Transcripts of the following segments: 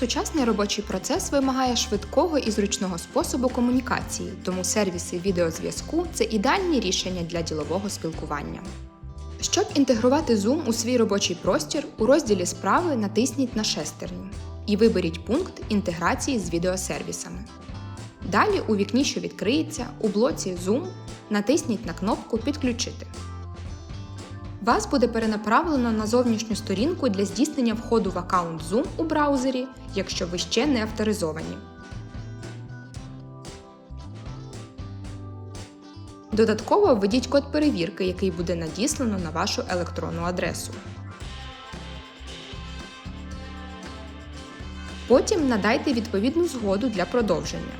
Сучасний робочий процес вимагає швидкого і зручного способу комунікації, тому сервіси відеозв'язку це ідеальні рішення для ділового спілкування. Щоб інтегрувати Zoom у свій робочий простір, у розділі Справи натисніть на шестерню і виберіть пункт інтеграції з відеосервісами. Далі у вікні, що відкриється, у блоці Zoom натисніть на кнопку Підключити. Вас буде перенаправлено на зовнішню сторінку для здійснення входу в аккаунт Zoom у браузері, якщо ви ще не авторизовані. Додатково введіть код перевірки, який буде надіслано на вашу електронну адресу. Потім надайте відповідну згоду для продовження.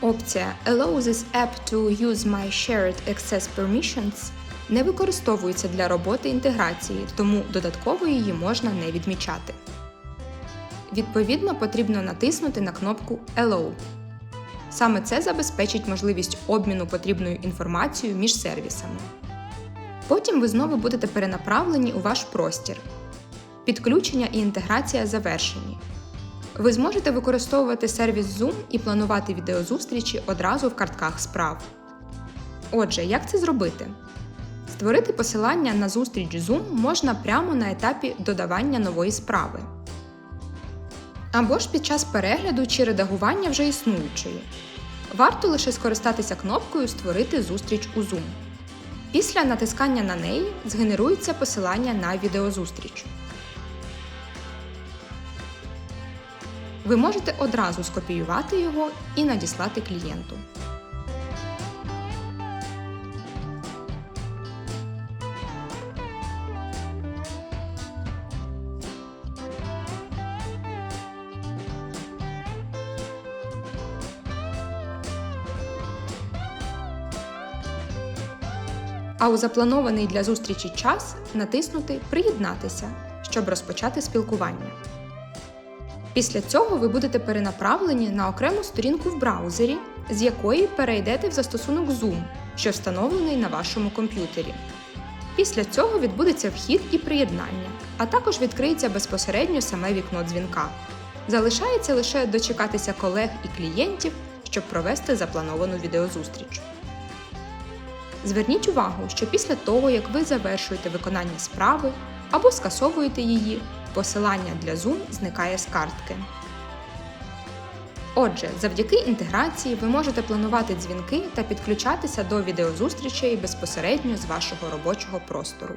Опція Allow this app to use my shared access permissions не використовується для роботи інтеграції, тому додатково її можна не відмічати. Відповідно, потрібно натиснути на кнопку Allow. Саме це забезпечить можливість обміну потрібною інформацією між сервісами. Потім ви знову будете перенаправлені у ваш простір. Підключення і інтеграція завершені. Ви зможете використовувати сервіс Zoom і планувати відеозустрічі одразу в картках справ. Отже, як це зробити? Створити посилання на зустріч Zoom можна прямо на етапі додавання нової справи. Або ж під час перегляду чи редагування вже існуючої. Варто лише скористатися кнопкою Створити зустріч у Zoom. Після натискання на неї згенерується посилання на відеозустріч. Ви можете одразу скопіювати його і надіслати клієнту. А у запланований для зустрічі час натиснути Приєднатися, щоб розпочати спілкування. Після цього ви будете перенаправлені на окрему сторінку в браузері, з якої перейдете в застосунок Zoom, що встановлений на вашому комп'ютері. Після цього відбудеться вхід і приєднання, а також відкриється безпосередньо саме вікно дзвінка. Залишається лише дочекатися колег і клієнтів, щоб провести заплановану відеозустріч. Зверніть увагу, що після того, як ви завершуєте виконання справи або скасовуєте її, посилання для Zoom зникає з картки. Отже, завдяки інтеграції ви можете планувати дзвінки та підключатися до відеозустрічей безпосередньо з вашого робочого простору.